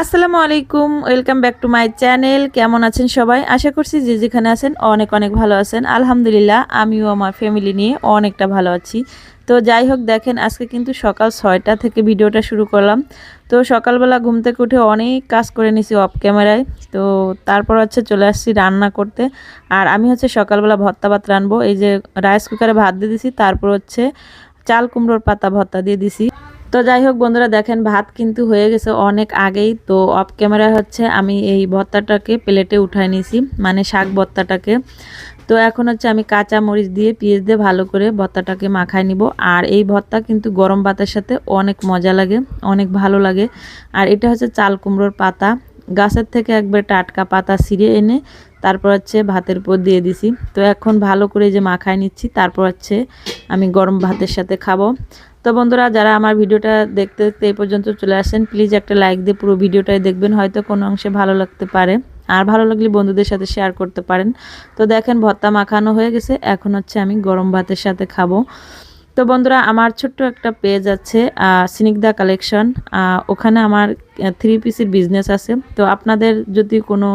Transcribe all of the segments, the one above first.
আসসালামু আলাইকুম, welcome back to my channel. কেমন আছেন সবাই? আশা করছি যে যেখানে আছেন অনেক অনেক ভালো আছেন। আলহামদুলিল্লাহ, আমিও আমার ফ্যামিলি নিয়ে অনেকটা ভালো আছি। তো যাই হোক, দেখেন আজকে কিন্তু সকাল ছয়টা থেকে ভিডিওটা শুরু করলাম। তো সকালবেলা ঘুম থেকে উঠে অনেক কাজ করে নিছি অফ ক্যামেরায় তো তারপর হচ্ছে চলে আসছি রান্না করতে। আর আমি হচ্ছে সকালবেলা ভর্তা ভাত রানবো এই যে রাইস কুকারে ভাত দিয়ে দিছি, তারপর হচ্ছে চাল কুমড়োর পাতা ভর্তা দিয়ে দিছি। তো যাই হোক, বন্ধুরা দেখেন, ভাত কিন্তু হয়ে গেছে অনেক আগেই। তো অফ ক্যামেরা হচ্ছে, আমি এই ভত্তাটাকে প্লেটে উঠায় নিয়েছি মানে শাক ভত্তাটাকে তো এখন হচ্ছে আমি কাঁচা মরিচ দিয়ে, পিঁয়াজ দিয়ে ভালো করে ভত্তাটাকে মাখায় নিব। আর এই ভত্তা কিন্তু গরম ভাতের সাথে অনেক মজা লাগে, অনেক ভালো লাগে। আর এটা হচ্ছে চাল কুমড়োর পাতা। গাছের থেকে একবার টাটকা পাতা ছিঁড়ে এনে তারপর হচ্ছে ভাতের উপর দিয়ে দিছি। তো এখন ভালো করে যে মাখায় নিচ্ছি, তারপর হচ্ছে আমি গরম ভাতের সাথে খাব। তো বন্ধুরা, যারা আমার ভিডিওটা দেখতে দেখতে এই পর্যন্ত চলে আসেন, প্লিজ একটা লাইক দিয়ে পুরো ভিডিওটাই দেখবেন, হয়তো কোনো অংশে ভালো লাগতে পারে। আর ভালো লাগলে বন্ধুদের সাথে শেয়ার করতে পারেন। তো দেখেন, ভর্তা মাখানো হয়ে গেছে, এখন হচ্ছে আমি গরম ভাতের সাথে খাব। তো বন্ধুরা, আমার ছোট্ট একটা পেজ আছে সিনিকদা কালেকশন ওখানে আমার থ্রি পিসের বিজনেস আছে। তো আপনাদের যদি কোনো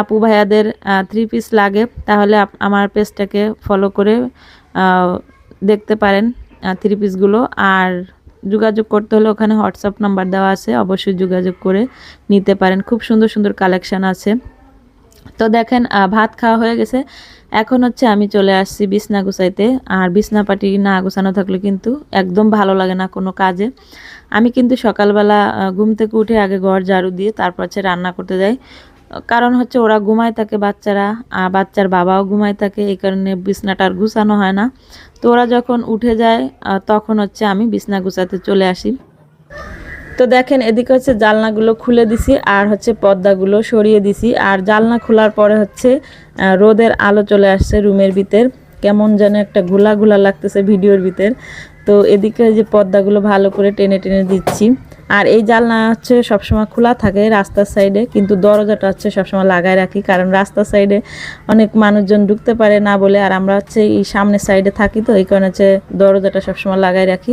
আপু ভাইয়াদের থ্রি পিস লাগে, তাহলে আমার পেজটাকে ফলো করে দেখতে পারেন থ্রি পিসগুলো আর যোগাযোগ করতে হলে ওখানে হোয়াটসঅ্যাপ নাম্বার দেওয়া আছে, অবশ্যই যোগাযোগ করে নিতে পারেন। খুব সুন্দর সুন্দর কালেকশান আছে। তো দেখেন ভাত খাওয়া হয়ে গেছে। এখন হচ্ছে আমি চলে আসছি বিছনা গুছাইতে। আর বিছনা পাটি না গুছানো থাকলে কিন্তু একদম ভালো লাগে না কোনো কাজে। আমি কিন্তু সকালবেলা ঘুম থেকে উঠে আগে ঘর ঝাড়ু দিয়ে তারপর হচ্ছে রান্না করতে যাই। কারণ হচ্ছে ওরা ঘুমায় থাকে বাচ্চারা আর বাচ্চার বাবাও ঘুমায় থাকে, এই কারণে বিছনাটা আর গুছানো হয় না। তো ওরা যখন উঠে যায় তখন হচ্ছে আমি বিছনা গুছাতে চলে আসি। তো দেখেন, এদিকে হচ্ছে জালনাগুলো খুলে দিছি, আর হচ্ছে পর্দাগুলো সরিয়ে দিছি। আর জালনা খোলার পরে হচ্ছে রোদের আলো চলে আসছে রুমের ভিতর। কেমন যেন একটা ঘোলা ঘোলা লাগতেছে ভিডিওর ভিতর। তো এদিকে যে পর্দাগুলো ভালো করে টেনে টেনে দিচ্ছি। আর এই জালনা হচ্ছে সবসময় খোলা থাকে রাস্তার সাইডে, কিন্তু দরজাটা হচ্ছে সবসময় লাগাই রাখি, কারণ রাস্তার সাইডে অনেক মানুষজন ঢুকতে পারে না বলে। আর আমরা হচ্ছে এই সামনের সাইডে থাকি তো, এই কারণে হচ্ছে দরজাটা সবসময় লাগাই রাখি।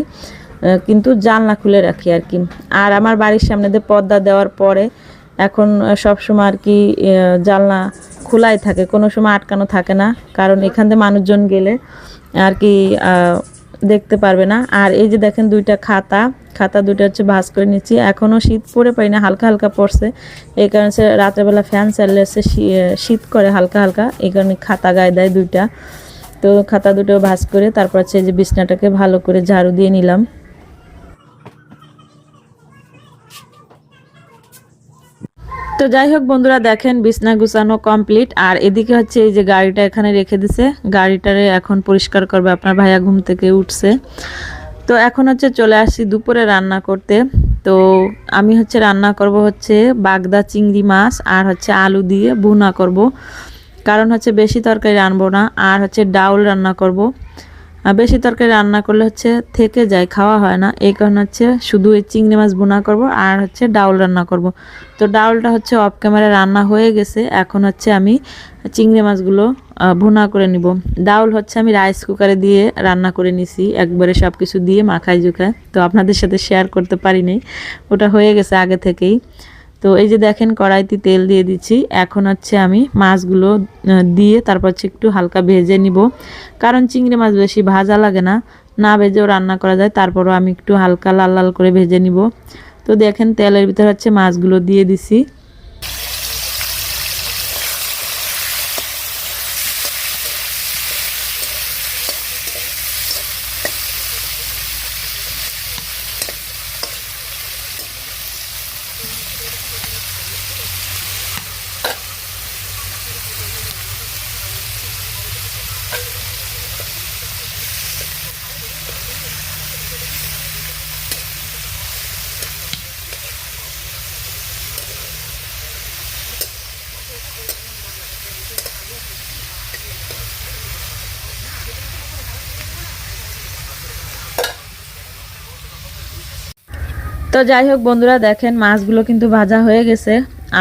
কিন্তু জানলা খুলে রাখি আর কি। আর আমার বাড়ির সামনে দিয়ে পর্দা দেওয়ার পরে এখন সব সময় আর কি জানলা খোলাই থাকে, কোনো সময় আটকানো থাকে না, কারণ এখান থেকে মানুষজন গেলে আর কি দেখতে পারবে না। আর এই যে দেখেন দুইটা খাতা খাতা দুইটা হচ্ছে ভাজ করে নিচ্ছি। এখনও শীত পড়ে পাই না, হালকা হালকা পড়ছে। এই কারণে রাত্রেবেলা ফ্যান চাললে শীত করে হালকা হালকা, এই কারণে খাতা গায়ে দেয় দুইটা। তো খাতা দুটো ভাজ করে তারপর হচ্ছে যে বিছনাটাকে ভালো করে ঝাড়ু দিয়ে নিলাম। তো যাই হোক বন্ধুরা, দেখেন বিছনা গুছানো কমপ্লিট আর এদিকে হচ্ছে এই যে গাড়িটা এখানে রেখে দিছে। গাড়িটারে এখন পরিষ্কার করবে আপনার ভাইয়া ঘুম থেকে উঠছে। তো এখন হচ্ছে চলে আসি দুপুরে রান্না করতে। তো আমি হচ্ছে রান্না করব হচ্ছে বাগদা চিংড়ি মাছ আর হচ্ছে আলু দিয়ে বুনা করব। কারণ হচ্ছে বেশি তরকারি রানবো না, আর হচ্ছে ডাউল রান্না করব। বেশি তরকারি রান্না করলে হচ্ছে থেকে যায়, খাওয়া হয় না। এই কারণে হচ্ছে শুধু এই চিংড়ি মাছ বোনা করব আর হচ্ছে ডাউল রান্না করব। তো ডাউলটা হচ্ছে অফ ক্যামেরা রান্না হয়ে গেছে। এখন হচ্ছে আমি চিংড়ি মাছগুলো ভুনা করে নিব। ডাউল হচ্ছে আমি রাইস কুকারে দিয়ে রান্না করে নিছি। একবারে সব কিছু দিয়ে মাখাই জুখায় তো আপনাদের সাথে শেয়ার করতে পারিনি ওটা হয়ে গেছে আগে থেকেই। তো এই যে দেখেন কড়াইতে তেল দিয়ে দিচ্ছি। এখন হচ্ছে আমি মাছগুলো দিয়ে তারপর হচ্ছে একটু হালকা ভেজে নিব। কারণ চিংড়ি মাছ বেশি ভাজা লাগে না না ভেজেও রান্না করা যায়। তারপরও আমি একটু হালকা লাল লাল করে ভেজে নিব। তো দেখেন তেলের ভিতরে হচ্ছে মাছগুলো দিয়ে দিছি। তো যাই হোক বন্ধুরা, দেখেন মাছগুলো কিন্তু ভাজা হয়ে গেছে।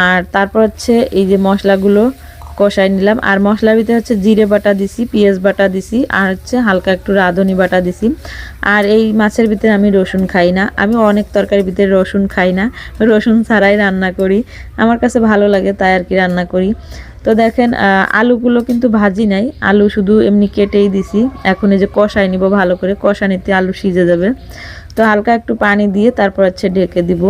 আর তারপর হচ্ছে এই যে মশলাগুলো কষাই নিলাম। আর মশলার ভিতরে হচ্ছে জিরে বাটা দিছি, পেঁয়াজ বাটা দিছি, আর হচ্ছে হালকা একটু রাঁধুনি বাটা দিছি। আর এই মাছের ভিতরে আমি রসুন খাই না। আমি অনেক তরকারির ভিতরে রসুন খাই না। রসুন ছাড়াই রান্না করি। আমার কাছে ভালো লাগে তাই আর কি রান্না করি। তো দেখেন আলুগুলো কিন্তু ভাজি নাই। আলু শুধু এমনি কেটেই দিছি। এখন এই যে কষাই নিব ভালো করে। কষা নিতে আলু সিজে যাবে। তো হালকা একটু পানি দিয়ে তারপর হচ্ছে ঢেকে দিব।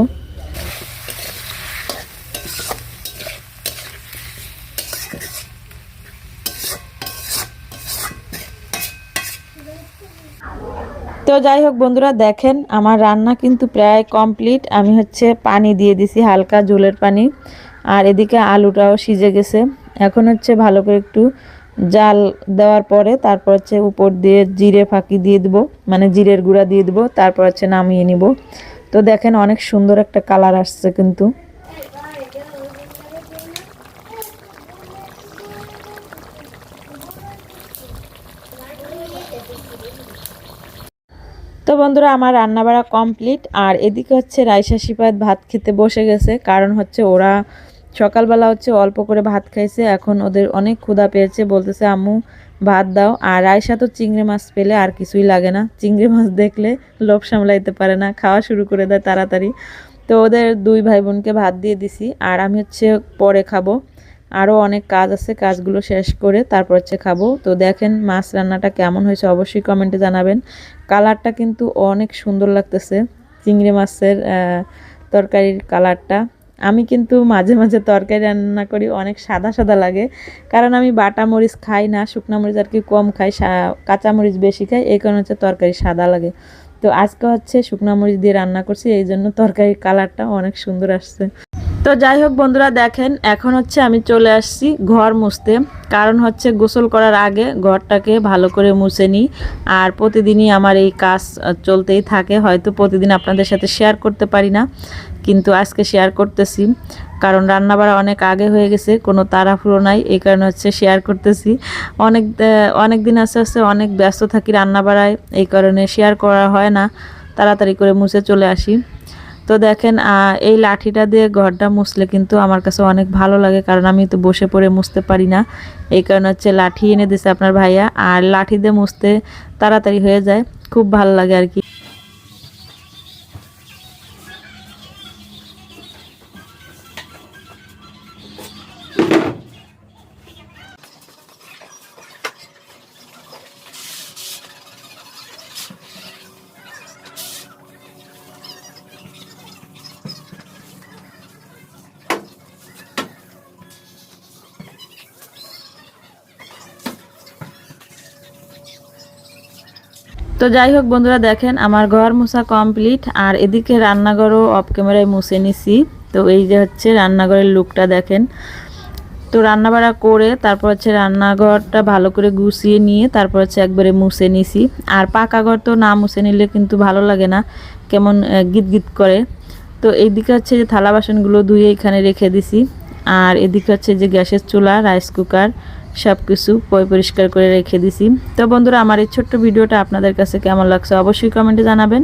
তো যাই হোক বন্ধুরা, দেখেন আমার রান্না কিন্তু প্রায় কমপ্লিট। আমি হচ্ছে পানি দিয়ে দিছি হালকা জলের পানি, আর এদিকে আলুটাও সিজে গেছে। এখন হচ্ছে ভালো করে একটু জাল দেওয়ার পরে তারপর হচ্ছে উপর দিয়ে জিরে ফাঁকি দিয়ে দেবো মানে জিরের গুঁড়া দিয়ে দেবো, তারপর হচ্ছে নামিয়ে নিব। তো দেখেন অনেক সুন্দর একটা কালার আসছে কিন্তু। তো বন্ধুরা, আমার রান্নাবাড়া কমপ্লিট। আর এদিকে হচ্ছে রাইসা সিপাত ভাত খেতে বসে গেছে, কারণ হচ্ছে ওরা সকালবেলা হচ্ছে অল্প করে ভাত খাইছে, এখন ওদের অনেক ক্ষুধা পেয়েছে, বলতেছে, আম্মু, ভাত দাও। আর আয়সা তো চিংড়ি মাছ পেলে আর কিছুই লাগে না। চিংড়ি মাছ দেখলে লোভ সামলাইতে পারে না, খাওয়া শুরু করে দেয় তাড়াতাড়ি। তো ওদের দুই ভাই বোনকে ভাত দিয়ে দিছি, আর আমি হচ্ছে পরে খাব। আরও অনেক কাজ আছে, কাজগুলো শেষ করে তারপর হচ্ছে খাব। তো দেখেন মাছ রান্নাটা কেমন হয়েছে, অবশ্যই কমেন্টে জানাবেন। কালারটা কিন্তু অনেক সুন্দর লাগতেছে, চিংড়ি মাছের তরকারির কালারটা। আমি কিন্তু মাঝে মাঝে তরকারি রান্না করি, অনেক সাদা সাদা লাগে। কারণ আমি বাটা মরিচ খাই না, শুকনা মরিচ আর কি কম খাই কাঁচা মরিচ বেশি খাই, এই কারণে হচ্ছে তরকারি সাদা লাগে। তো আজকে হচ্ছে শুকনা মরিচ দিয়ে রান্না করছি, এই জন্য তরকারির কালারটা অনেক সুন্দর আসছে। তো যাই হোক বন্ধুরা, দেখেন, এখন হচ্ছে আমি চলে আসছি ঘর মুছতে। কারণ হচ্ছে গোসল করার আগে ঘরটাকে ভালো করে মুছে নিই। আর প্রতিদিনই আমার এই কাজ চলতেই থাকে, হয়তো প্রতিদিন আপনাদের সাথে শেয়ার করতে পারি না, কিন্তু আজকে শেয়ার করতেছি। কারণ রান্নাবাড়া অনেক আগে হয়ে গেছে, কোনো তাড়াহুড়ো নাই, এই কারণে হচ্ছে শেয়ার করতেছি। অনেক অনেক দিন আস্তে আস্তে অনেক ব্যস্ত থাকি রান্নাবাড়ায়, এই কারণে শেয়ার করা হয় না। তাড়াতাড়ি করে মুছে চলে আসি। তো দেখেন এই লাঠিটা দিয়ে ঘরটা মুছলে কিন্তু আমার কাছে অনেক ভালো লাগে, কারণ আমি তো বসে পড়ে মুছতে পারি না। এই কারণে হচ্ছে লাঠি এনে দিছে আপনার ভাইয়া, আর লাঠি দিয়ে মুছতে তাড়াতাড়ি হয়ে যায়, খুব ভালো লাগে আর কি। তো যাই হোক বন্ধুরা, দেখেন আমার ঘর মোছা কমপ্লিট, আর এদিকে রান্নাঘরও অফ ক্যামেরায় মুছে নিছি। তো এই যে হচ্ছে রান্নাঘরের লুকটা দেখেন। তো রান্নাবাড়া করে তারপর হচ্ছে রান্নাঘরটা ভালো করে গুছিয়ে নিয়ে তারপর হচ্ছে একবারে মুছে নিছি। আর পাকা ঘর তো না মুছে নিলে কিন্তু ভালো লাগে না, কেমন গিট গিট করে। তো এইদিকে হচ্ছে যে থালা বাসনগুলো ধুয়ে এখানে রেখে দিছি। আর এদিকে হচ্ছে যে গ্যাসের চুলা, রাইস কুকার সব কিছু পরিষ্কার করে রেখে দিছি। তো বন্ধুরা, আমার এই ছোট্ট ভিডিওটা আপনাদের কাছে কেমন লাগছে অবশ্যই কমেন্টে জানাবেন।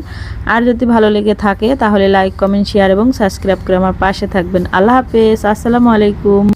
আর যদি ভালো লেগে থাকে, তাহলে লাইক, কমেন্ট, শেয়ার এবং সাবস্ক্রাইব করে আমার পাশে থাকবেন। আল্লাহ হাফেজ, আসসালামু আলাইকুম।